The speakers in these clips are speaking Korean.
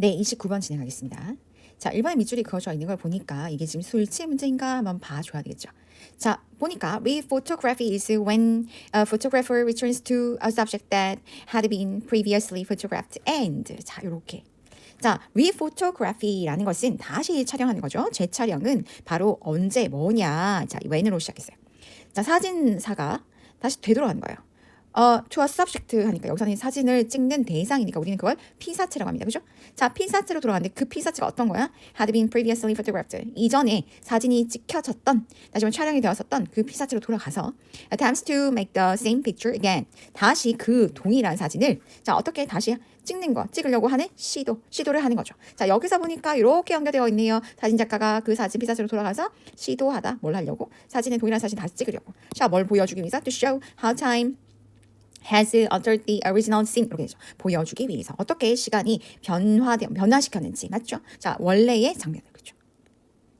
네, 29번 진행하겠습니다. 자, 1번에 밑줄이 그어져 있는 걸 보니까 이게 지금 술치 문제인가 한번 봐줘야 되겠죠. 자, 보니까 re-photography is when a photographer returns to a subject that had been previously photographed and 자, 요렇게. 자, re-photography라는 것은 다시 촬영하는 거죠. 재촬영은 바로 언제 뭐냐. 자, when으로 시작했어요. 자, 사진사가 다시 되돌아가는 거예요. 어, a subject 하니까 여기서는 사진을 찍는 대상이니까 우리는 그걸 피사체라고 합니다. 그죠? 자, 피사체로 돌아가는데 그 피사체가 어떤 거야? had been previously photographed. 이전에 사진이 찍혀졌던, 다시 한번 촬영이 되었었던 그 피사체로 돌아가서 attempts to make the same picture again. 다시 그 동일한 사진을 자, 어떻게 다시 찍는 거, 찍으려고 하는 시도, 시도를 하는 거죠. 자, 여기서 보니까 이렇게 연결되어 있네요. 사진 작가가 그 사진 피사체로 돌아가서 시도하다 뭘 하려고? 사진의 동일한 사진 다시 찍으려고. 자, 뭘 보여주기 위해서? to show how time has the original scene 이렇게 되죠. 보여주기 위해서 어떻게 시간이 변화되 변화시켰는지 맞죠? 자 원래의 장면을 그죠?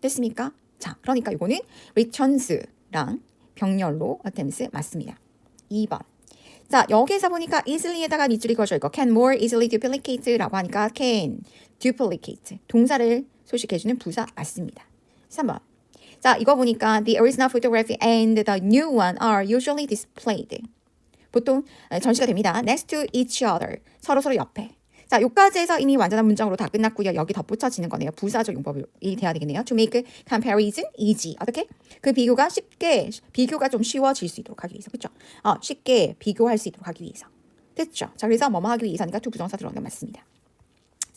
됐습니까? 자 그러니까 이거는 returns랑 병렬로 attempts 맞습니다. 2번. 자 여기에서 보니까 easily에다가 밑줄이 그어져 있고 can more easily duplicate라고 하니까 can duplicate 동사를 소식해주는 부사 맞습니다. 3번. 자 이거 보니까 the original photography and the new one are usually displayed. 보통 전시가 됩니다. next to each other. 서로 서로 옆에. 자, 요까지 해서 이미 완전한 문장으로 다 끝났고요. 여기 덧붙여지는 거네요. 부사적 용법이 돼야 되겠네요. To make comparison easy. 어떻게? 그 비교가 쉽게, 비교가 좀 쉬워질 수 있도록 하기 위해서. 그쵸? 어, 쉽게 비교할 수 있도록 하기 위해서. 됐죠? 자, 그래서 뭐뭐 하기 위해서니까 두 부정사 들어간 게 맞습니다.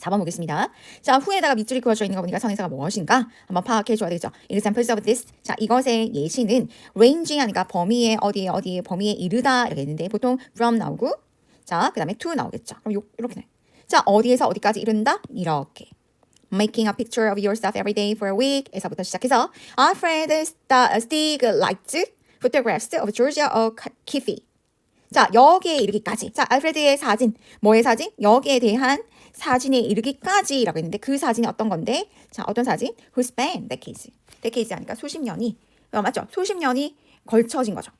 4번 보겠습니다. 자, 후에다가 밑줄이 그어져 있는 거 보니까 선행사가 무엇인가 한번 파악해 줘야 되겠죠. Examples of this. 자, 이것의 예시는 range 하니까 범위에 어디에 어디에 범위에 이르다 이렇게 있는데 보통 from 나오고 자, 그다음에 to 나오겠죠. 그럼 요, 이렇게 돼. 자, 어디에서 어디까지 이른다? 이렇게. Making a picture of yourself every day for a week 에서부터 시작해서 Alfred Stieg liked photographs of Georgia O'Keeffe. 자, 여기에 이르기까지. 자, 알프레드의 사진. 뭐의 사진? 여기에 대한 사진에 이르기까지라고 했는데 그 사진이 어떤 건데? 자, 어떤 사진? Who span decades. decades 하니까 수십 년이 어, 맞죠? 수십 년이 걸쳐진 거죠.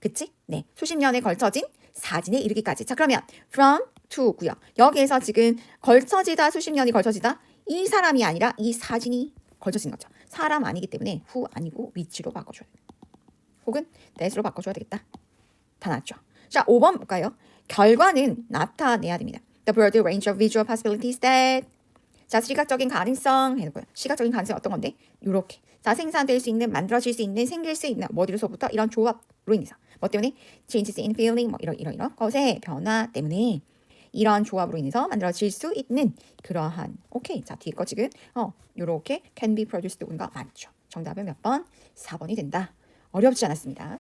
그치? 네. 수십 년에 걸쳐진 사진에 이르기까지. 자, 그러면 from to고요. 여기에서 지금 걸쳐지다 수십 년이 걸쳐지다 이 사람이 아니라 이 사진이 걸쳐진 거죠. 사람 아니기 때문에 who 아니고 which로 바꿔줘야 돼. 혹은 that으로 바꿔줘야 되겠다. 다 나왔죠. 자, 5번 볼까요? 결과는 나타내야 됩니다. The broad range of visual possibilities that 자, 시각적인 가능성 해놓고요. 시각적인 가능성 어떤 건데? 요렇게. 자, 생산될 수 있는, 만들어질 수 있는, 생길 수 있는, 뭐디로서부터 이런 조합으로 인해서. 뭐 때문에? changes in feeling, 뭐 이런, 이런, 이런 것의 변화 때문에 이런 조합으로 인해서 만들어질 수 있는 그러한, 오케이. 자, 뒤에 거 지금, 어, 요렇게 can be produced 우리가 맞죠. 정답은 몇 번? 4번이 된다. 어렵지 않았습니다.